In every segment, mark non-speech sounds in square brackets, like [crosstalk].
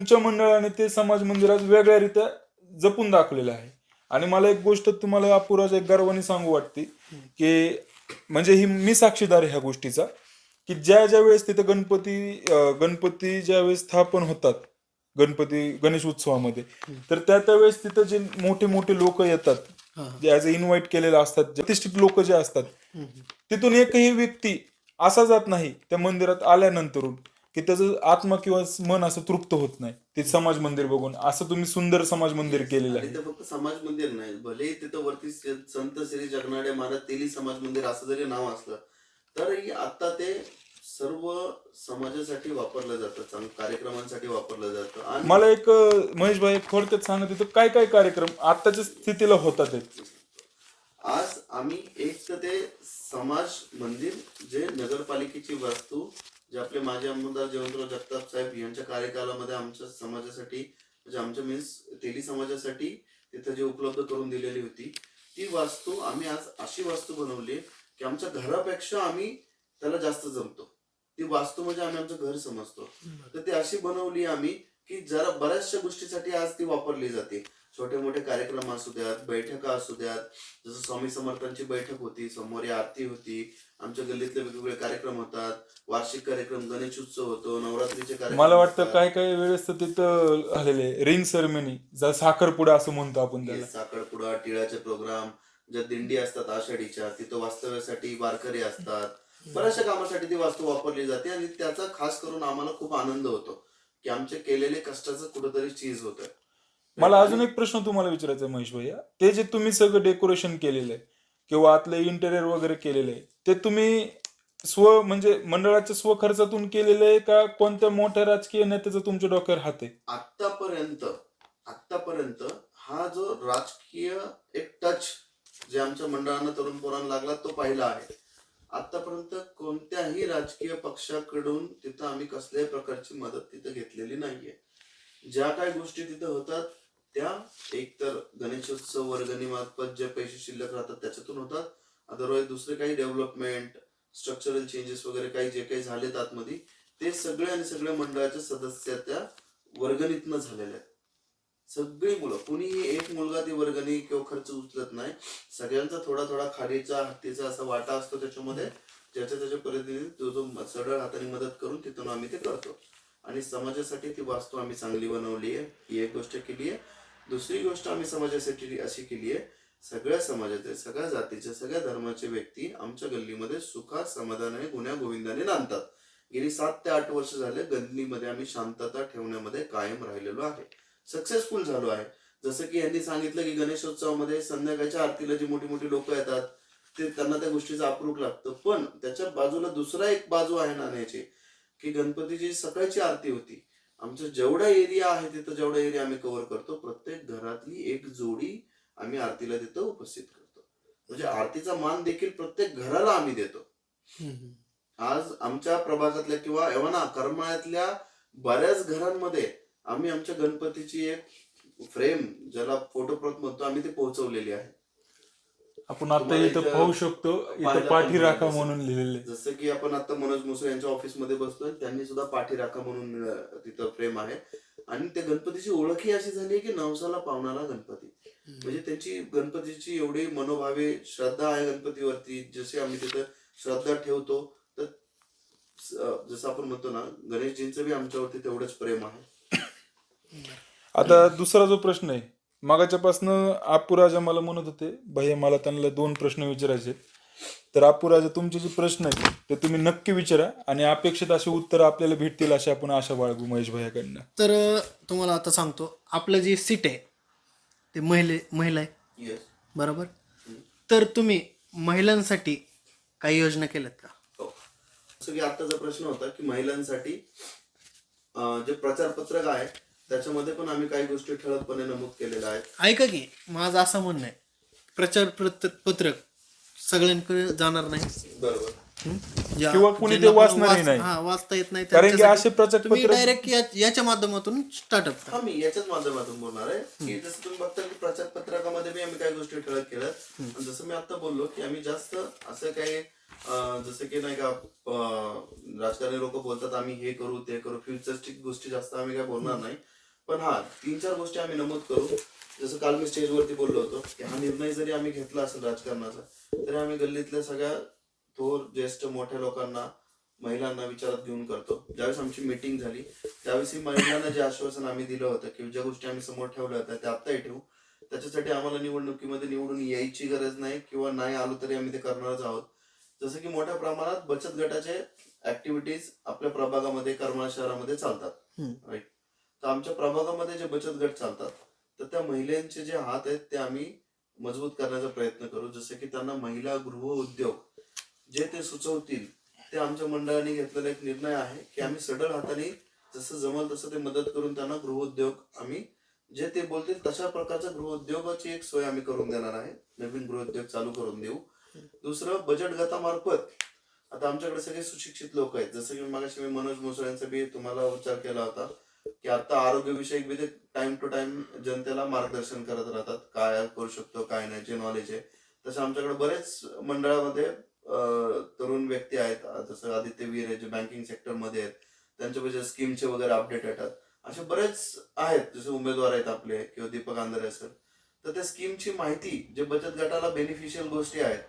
तुमच्या मंडळाने ते समाज मंदिरात वेगळ्यारित्या जपून दाखवलेलं आहे. आणि मला एक गोष्ट तुम्हाला अपुराज एक गर्वाने सांगू वाटते की म्हणजे ही मी साक्षीदार आहे ह्या गोष्टीचा की ज्या ज्या वेळेस तिथं गणपती गणपती ज्या वेळेस स्थापन होतात गणपती गणेश उत्सवामध्ये तर त्या त्यावेळेस तिथं जे मोठे मोठे लोक येतात. जे ॲज अ इन्व्हाइट केलेले असतात प्रतिष्ठित लोक जे असतात तिथून एकही व्यक्ती असा जात नाही त्या मंदिरात आल्यानंतरून. की त्याचं आत्मा किंवा मन असं तृप्त होत नाही. ते समाज मंदिर बघून. असं तुम्ही सुंदर समाज मंदिर केलेलं आणि आहे. ते फक्त समाज मंदिर नाही. भले तिथं वरती संत श्री जगनाडे महाराज तेली समाज मंदिर असं जरी नाव असलं तरी आता ते सर्व समाजासाठी वापरलं जातं. चांग- कार्यक्रमांसाठी वापरलं जातं. आणि मला एक अं, महेश भाई थोडक्यात सांगत तिथं काय काय कार्यक्रम आत्ताच्या स्थितीला होतात ते. आज आम्ही एक तर ते समाज मंदिर जे नगरपालिकेची वास्तू जे आपले माजी आमदार जयवंतराव जगताप साहेब यांच्या कार्यकालामध्ये आमच्या समाजासाठी म्हणजे आमच्या मीन्स तेली समाजासाठी तिथं जे उपलब्ध करून दिलेली होती ती वास्तू आम्ही आज अशी वास्तू बनवली की आमच्या घरापेक्षा आम्ही त्याला जास्त जमतो. ती वास्तू म्हणजे आम्ही आमचं घर समजतो. तर ती अशी बनवली आम्ही की जरा बऱ्याचशा गोष्टीसाठी आज ती वापरली जाते. छोटे मोठे कार्यक्रम असू द्यात बैठका असू द्यात. जसं स्वामी समर्थांची बैठक होती सोमवारी आरती होती. आमच्या गल्लीतले वेगवेगळे कार्यक्रम होतात. वार्षिक कार्यक्रम गणेश उत्सव होतो नवरात्रीचे कार्यक्रम मला वाटतं. काय काय वेळेस तिथं झालेले रिंग सेरेमनी जर साखरपुडा असं म्हणतो आपण त्याला. साखरपुडा टिळाचे प्रोग्राम ज्या दिंडी असतात आषाढीच्या तिथं वास्तव्यासाठी वारकरी असतात. बऱ्याचशा कामासाठी ती वास्तू वापरली जाते आणि त्याचा खास करून आम्हाला खूप आनंद होतो. की आमचे केलेले कष्टाचं कुठंतरी चीज होतं. मला अजून एक प्रश्न तुम्हाला विचारायचा आहे महेश भैया ते जे तुम्ही सगळं डेकोरेशन केलेलं आहे किंवा आतलं इंटेरियर वगैरे केलेलं आहे ते तुम्ही स्व म्हणजे मंडळाच्या स्व खर्चातून केलेलं आहे का कोणत्या मोठ्या राजकीय नेत्याचा तुमच्या डोक्यावर हात आहे? आतापर्यंत आतापर्यंत हा जो राजकीय एक टच जे आमच्या मंडळानं तरुण पोरांना लागला तो पहिला आहे. आतापर्यंत कोणत्याही राजकीय पक्षाकडून तिथं आम्ही कसल्याही प्रकारची मदत तिथं घेतलेली नाहीये. ज्या काही गोष्टी तिथं होतात त्या एकतर गणेशोत्सव वर्गणीमार्फत जे पैसे शिल्लक राहतात त्याच्यातून होतात. अदरवाईज दुसरे काही डेव्हलपमेंट स्ट्रक्चरल चेंजेस वगैरे काही जे काही झालेत आतमध्ये ते सगळे आणि सगळ्या मंडळाच्या सदस्य त्या वर्गणीतनं झालेल्या आहेत. सगळी मुलं कुणीही एक मुलगा ती वर्गणी किंवा खर्च उचलत नाही. सगळ्यांचा थोडा थोडा खाडीचा हत्तीचा असा वाटा असतो त्याच्यामध्ये ज्याच्या त्याच्या पद्धतीने जो जो सरळ हाताने मदत करून तिथून आम्ही ते करतो. आणि समाजासाठी ती वास्तू आम्ही चांगली बनवली आहे ही एक गोष्ट केली आहे. दुसरी गोष्ट आम्ही समाजासाठी अशी केली आहे सगळ्या समाजाचे सगळ्या जातीचे सगळ्या धर्माचे व्यक्ती आमच्या गल्लीमध्ये सुखात समाधानाने गुन्ह्या गोविंदाने नांदतात. गेली सात ते आठ वर्ष झाले गल्लीमध्ये आम्ही शांतता ठेवण्यामध्ये कायम राहिलेलो आहे. सक्सेसफुल झालो आहे. जसं की यांनी सांगितलं की गणेशोत्सवामध्ये संध्याकाळच्या आरतीला जी मोठी मोठी लोक येतात ते त्यांना त्या गोष्टीचं अप्रूप लागतं. पण त्याच्या बाजूला दुसरा एक बाजू आहे नाण्याची की गणपतीची सकाळची आरती होती. आमचा जेवढा एरिया आहे तिथं जेवढा एरिया आम्ही कव्हर करतो प्रत्येक घरातली एक जोडी आम्ही आरतीला तिथं उपस्थित करतो. म्हणजे आरतीचा मान देखील प्रत्येक घराला आम्ही देतो. आज आमच्या प्रभागातल्या किंवा एव्हा करमाळ्यातल्या बऱ्याच घरांमध्ये आम्ही आमच्या गणपतीची एक फ्रेम ज्याला फोटोप्रत म्हणतो आम्ही ती पोहोचवलेली आहे. आपण आता इथं पाहू शकतो इथं पाहायला पाठी पण राखा मिळेल. म्हणून लिहिलेलं जसं की आपण आता मनोज मुसळे यांच्या ऑफिसमध्ये बसतोय त्यांनी सुद्धा पाठी राखा म्हणून तिथं फ्रेम आहे. आणि त्या गणपतीची ओळखही अशी झाली की नवसाला पावणारा गणपती. म्हणजे त्यांची गणपतीची एवढी मनोभावे श्रद्धा आहे गणपतीवरती जशी आम्ही तिथं श्रद्धा ठेवतो तर जसं आपण म्हणतो ना गणेशजींचं बी आमच्यावरती तेवढंच प्रेम आहे. आता दुसरा जो प्रश्न आहे मागाच्यापासनं आपुराजा मला म्हणत होते भैया मला त्यांना दोन प्रश्न विचारायचे. तर आपुराजा तुमचे जे प्रश्न आहेत ते तुम्ही नक्की विचारा आणि अपेक्षित असे उत्तर आपल्याला भेटतील अशी आपण आशा बाळगू महेश भैयाकडनं. तर तुम्हाला आता सांगतो आपलं जे सीट आहे ते महिले महिला आहे. येस बरोबर? तर तुम्ही महिलांसाठी काही योजना केल्यात का? हो. जसं की आत्ताचा प्रश्न होता की महिलांसाठी अं, जे प्रचार पत्रक आहे त्याच्यामध्ये पण आम्ही काही गोष्टी ठळकपणे नमूद केलेल्या आहेत. ऐका की माझं असं म्हणणं आहे. प्रचार प्रत- पत्रक सगळ्यांकडे जाणार नाही. बरोबर. हं? ज्या- किंवा कुणी ते ज्यांना पण वाचणारही वाच- नाही. हा वाचता येत नाही कारण की त्यांच्यासाठी. असे प्रचार तुम्ही पत्रक- डायरेक्ट याच्या माध्यमातून स्टार्टअप हा मी याच्याच माध्यमातून बोलणार आहे. की जसं तुम्ही बघता की प्रचार पत्रकामध्ये बी आम्ही काही गोष्टी ठळक केल्यात आणि जसं मी आता बोललो की आम्ही जास्त असं काही अं, जसं की नाही का अं, राजकारणी लोक बोलतात आम्ही हे करू ते करू. फ्युचरिस्टिक गोष्टी जास्त आम्ही काय बोलणार नाही. पण हा तीन चार गोष्टी आम्ही नमूद करू. जसं काल मी स्टेजवरती बोललो होतो की हा निर्णय जरी आम्ही घेतला असेल राजकारणाचा तरी आम्ही गल्लीतल्या सगळ्या थोर ज्येष्ठ मोठ्या लोकांना महिलांना विचारात घेऊन करतो. ज्यावेळेस आमची मीटिंग झाली त्यावेळेस ही महिलांना जे आश्वासन आम्ही दिलं होतं की ज्या गोष्टी आम्ही समोर ठेवल्या होत्या त्या आत्ताही ठेवू. त्याच्यासाठी आम्हाला निवडणुकीमध्ये निवडून यायची गरज नाही किंवा नाही आलो तरी आम्ही ते करणारच आहोत. जसं की मोठ्या प्रमाणात बचत गटाचे ऍक्टिव्हिटीज आपल्या प्रभागामध्ये करमाळा शहरामध्ये चालतात. राईट तर आमच्या प्रभागामध्ये जे बचत गट चालतात तर त्या महिलांचे जे हात आहेत ते आम्ही मजबूत करण्याचा प्रयत्न करू. जसं की त्यांना महिला गृह उद्योग जे ते सुचवतील ते आमच्या मंडळाने घेतलेला एक निर्णय आहे की आम्ही सडळ हाताने जसं जमल तसं ते मदत करून त्यांना गृहउद्योग आम्ही जे ते बोलतील तशा प्रकारच्या गृहउद्योगाची एक सोय आम्ही करून देणार आहे. नवीन गृहउद्योग चालू करून देऊ. दुसरं बजेट गटामार्फत आता आमच्याकडे सगळे सुशिक्षित लोक आहेत. जसं की मागाशी मी मनोज मुसळे यांचा बी तुम्हाला उच्चार केला होता. की आता आरोग्यविषयक विषयक टाइम टू टाइम जनतेला मार्गदर्शन करत राहतात काय करू शकतो काय नाही जे नॉलेज आहे. तसं आमच्याकडे बरेच मंडळामध्ये तरुण व्यक्ती आहेत. जसं आदित्य वीर आहे जे बँकिंग सेक्टरमध्ये आहेत. त्यांच्यापेक्षा स्कीमचे वगैरे अपडेट येतात. असे बरेच आहेत जसे उमेदवार आहेत आपले किंवा दीपक आंधरे सर तर त्या स्कीमची माहिती जे बचत गटाला बेनिफिशियल गोष्टी आहेत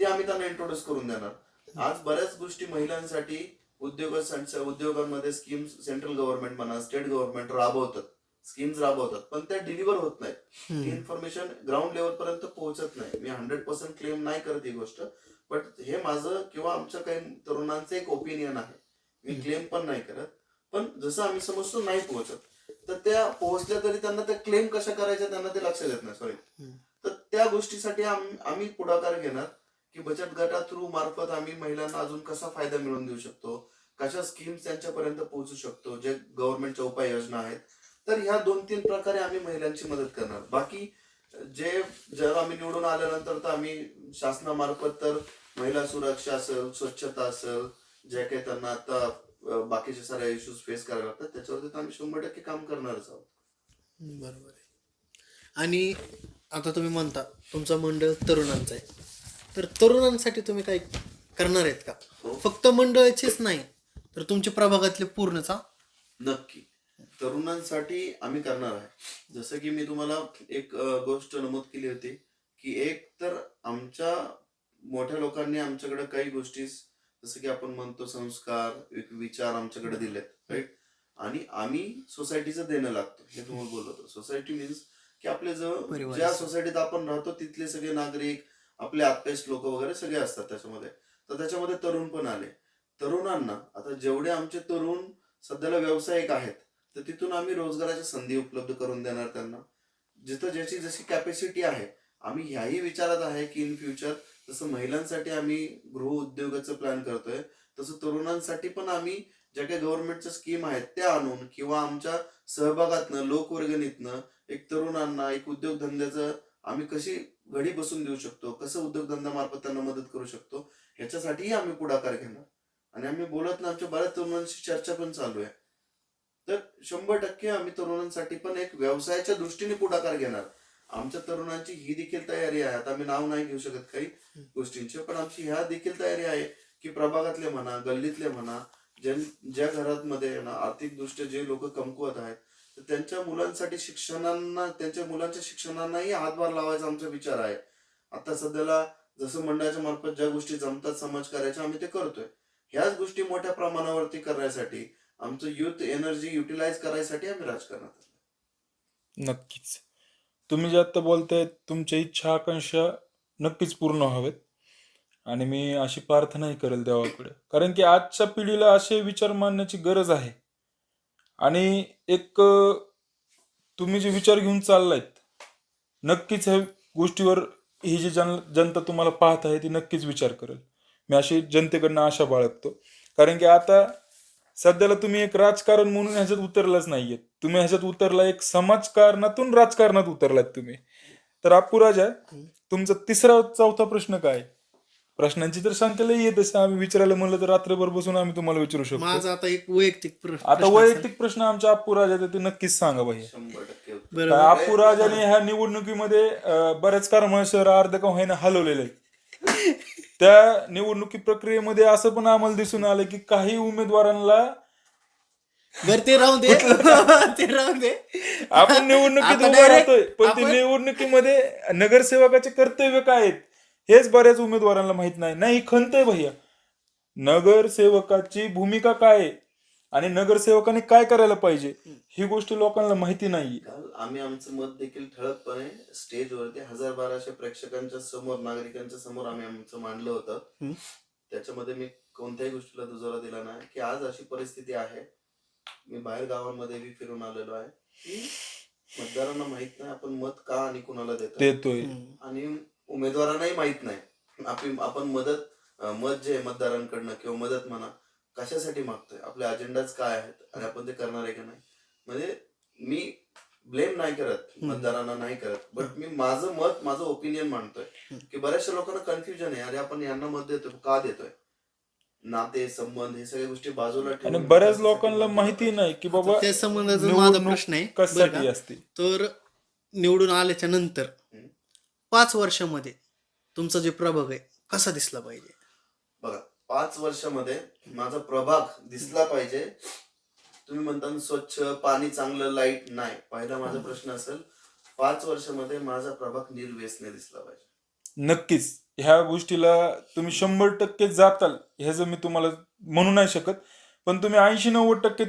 ते आम्ही त्यांना इंट्रोड्यूस करून देणार. आज बऱ्याच गोष्टी महिलांसाठी उद्योग उद्योगांमध्ये स्कीम सेंट्रल गव्हर्नमेंट म्हणा स्टेट गव्हर्नमेंट राबवतात. स्कीम्स राबवतात. पण त्या डिलिव्हर होत नाहीत. ही इन्फॉर्मेशन ग्राउंड लेवल पर्यंत पोहोचत नाही. मी हंड्रेड पर्सेंट क्लेम नाही करत ही गोष्ट. बट हे माझं किंवा आमच्या काही तरुणांचं एक ओपिनियन आहे. मी क्लेम पण नाही करत. पण जसं आम्ही समजतो नाही पोहोचत. तर त्या पोहोचल्या तरी त्यांना त्या क्लेम कशा करायच्या त्यांना ते लक्षात येत नाही. सॉरी तर त्या गोष्टीसाठी आम- आम्ही पुढाकार घेणार. की बचत गटा थ्रू मार्फत आम्ही महिलांना अजून कसा फायदा मिळवून देऊ शकतो? कशा स्कीम त्यांच्यापर्यंत पोहोचू शकतो? जे गव्हर्नमेंटच्या उपाययोजना आहेत. तर ह्या दोन तीन प्रकारे आम्ही महिलांची मदत करणार. बाकी जे जेव्हा आम्ही निवडून आल्यानंतर तर आम्ही शासनामार्फत तर महिला सुरक्षा असेल स्वच्छता असेल जे काही त्यांना आता बाकीचे सारे इश्यूज फेस करायला लागतात त्याच्यावरती आम्ही शंभर टक्के काम करणारच आहोत. बरोबर आहे. आणि आता तुम्ही म्हणता तुमचं मंडळ तरुणांचं आहे. तर तरुणांसाठी तुम्ही काही करणार आहेत का? हो. फक्त मंडळाचीच नाही तर तुमच्या प्रभागातले पूर्णचा नक्की. तरुणांसाठी आम्ही करणार आहे. जसं की मी तुम्हाला एक गोष्ट नमूद केली होती की एक तर आमच्या मोठ्या लोकांनी आमच्याकडे काही गोष्टी जसं की आपण म्हणतो संस्कार एक विचार आमच्याकडे दिलेत राईट आणि आम्ही सोसायटीचं देणं लागतो हे तुम्हाला बोललो होतो. सोसायटी मीन्स की आपले जो परिवार. ज्या सोसायटीत आपण राहतो तिथले सगळे नागरिक आपले आत्पेस्ट लोक वगैरे सगळे असतात त्याच्यामध्ये. तर त्याच्यामध्ये तरुण पण आले. तरुणांना आता जेवढे आमचे तरुण सध्याला व्यावसायिक आहेत तर तिथून आम्ही रोजगाराच्या संधी उपलब्ध करून देणार त्यांना. जिथं ज्याची जशी कॅपॅसिटी आहे आम्ही ह्याही विचारात आहे की इन फ्युचर जसं महिलांसाठी आम्ही गृह उद्योगाचं प्लॅन करतोय तसं तरुणांसाठी पण आम्ही ज्या काही गव्हर्नमेंटच्या स्कीम आहेत त्या आणून किंवा आमच्या सहभागातनं लोकवर्गणीतनं एक तरुणांना एक उद्योगधंद्याचं आम्ही कशी घडी बसून देऊ शकतो कसं उद्योगधंद्यामार्फत त्यांना मदत करू शकतो ह्याच्यासाठीही आम्ही पुढाकार घेणार. आणि आम्ही बोलत ना आमच्या बऱ्याच तरुणांशी चर्चा पण चालू आहे. तर शंभर टक्के आम्ही तरुणांसाठी पण एक व्यवसायाच्या दृष्टीने पुढाकार घेणार. आमच्या तरुणांची ही देखील तयारी आहे. आता मी नाव नाही घेऊ शकत काही गोष्टींची पण आमची ह्या देखील तयारी आहे की प्रभागातले म्हणा गल्लीतले म्हणा ज्या ज्या घरांमध्ये ना आर्थिक दृष्ट्या जे लोक कमकुवत आहेत तर त्यांच्या मुलांसाठी शिक्षणांना त्यांच्या मुलांच्या शिक्षणांनाही हातभार लावायचा आमचा विचार आहे. आता सध्याला जसं मंडळाच्या मार्फत ज्या गोष्टी जमतात समाज करायच्या आम्ही ते करतोय. ह्याच गोष्टी मोठ्या प्रमाणावरती करण्यासाठी आमचं युथ एनर्जी युटिलाइज करायसाठी आम्ही राजकारणात नक्कीच. तुम्ही जे आता बोलताय तुमच्या इच्छा आकांक्षा नक्कीच पूर्ण व्हावेत. आणि मी अशी प्रार्थनाही करेल देवाकडे कारण की आजच्या पिढीला असे विचार मांडण्याची गरज आहे. आणि एक तुम्ही जे विचार घेऊन चाललायत नक्कीच ह्या गोष्टीवर ही जी जन जनता तुम्हाला पाहत आहे ती नक्कीच विचार करेल. मी अशी जनतेकडनं आशा बाळगतो. कारण की आता सध्याला तुम्ही एक राजकारण म्हणून ह्याच्यात उतरलाच नाहीये तुम्ही ह्याच्यात उतरला एक समाजकारणातून राजकारणात उतरलात तुम्ही. तर अप्पू राजा तुमचा तिसरा चौथा प्रश्न काय? प्रश्नांची तर संख्या लई येत असते आम्ही विचारायला म्हणलं तर रात्रभर बसून आम्ही तुम्हाला विचारू शकतो. माझा आता एक वैयक्तिक प्र- आता प्रश्न वैयक्तिक प्रश्न आमच्या अप्पू राजा ते नक्कीच सांगा भाई शंभर टक्के असेल. बरोबर. अप्पू राजाने ह्या निवडणुकीमध्ये अं, बऱ्याच कारमळ शहर अर्ध का होईना हलवलेले. त्या निवडणुकी प्रक्रियेमध्ये असं पण आम्हाला दिसून आलं की काही उमेदवारांना बर ते राहू दे. [laughs] ते राहू दे. आपण निवडणुकीत आता उभा direct राहतोय पण ते आपण- निवडणुकीमध्ये नगरसेवकाचे कर्तव्य काय आहेत? हेच बऱ्याच उमेदवारांना माहीत नाही. नाही ही खंत आहे भैया. नगरसेवकाची भूमिका काय आहे? आणि नगरसेवकाने काय करायला पाहिजे? ही गोष्ट लोकांना माहिती काल आम्ही आमचं मत देखील ठळकपणे स्टेजवरती हजार बाराशे प्रेक्षकांच्या समोर नागरिकांच्या समोर आम्ही आमचं मांडलं होतं. त्याच्यामध्ये मी कोणत्याही गोष्टीला दुजोरा दिला नाही की आज अशी परिस्थिती आहे. मी बाहेर गावांमध्ये बी फिरून आलेलो आहे. की मतदारांना माहीत नाही आपण मत का आणि कुणाला देतो देतोय. आणि उमेदवारांनाही माहीत नाही. आपली आपण मदत मत जे आहे मतदारांकडनं किंवा मदत म्हणा कशासाठी मागतोय? आपले अजेंडाच काय आहेत? आणि आपण ते करणार आहे का नाही? म्हणजे मी ब्लेम नाही करत मतदारांना नाही करत. बट मी माझं मत माझं ओपिनियन मांडतोय. की बऱ्याचशा लोकांना कन्फ्युजन आहे. अरे आपण यांना मत देतोय का देतोय? नाते संबंध हे सगळ्या गोष्टी बाजूला आणि बऱ्याच लोकांना माहिती? नाही की बाबा त्या संबंधाचा माझा प्रश्न आहे तर निवडून आल्याच्यानंतर. पाच वर्षामध्ये तुमचा जे प्रभाग आहे कसा दिसला पाहिजे? बघा पाच वर्षामध्ये माझा प्रभाग दिसला पाहिजे. तुम्ही म्हणता ना स्वच्छ पाणी चांगलं लाइट नाही. पहिला माझा प्रश्न असेल पाच वर्षामध्ये माझा प्रभाग निर्व्यसने दिसला पाहिजे. नक्कीच. ह्या गोष्टीला तुम्ही शंभर टक्के जाताल ह्याचं मी तुम्हाला म्हणू नाही शकत पण तुम्ही ऐंशी नव्वद टक्के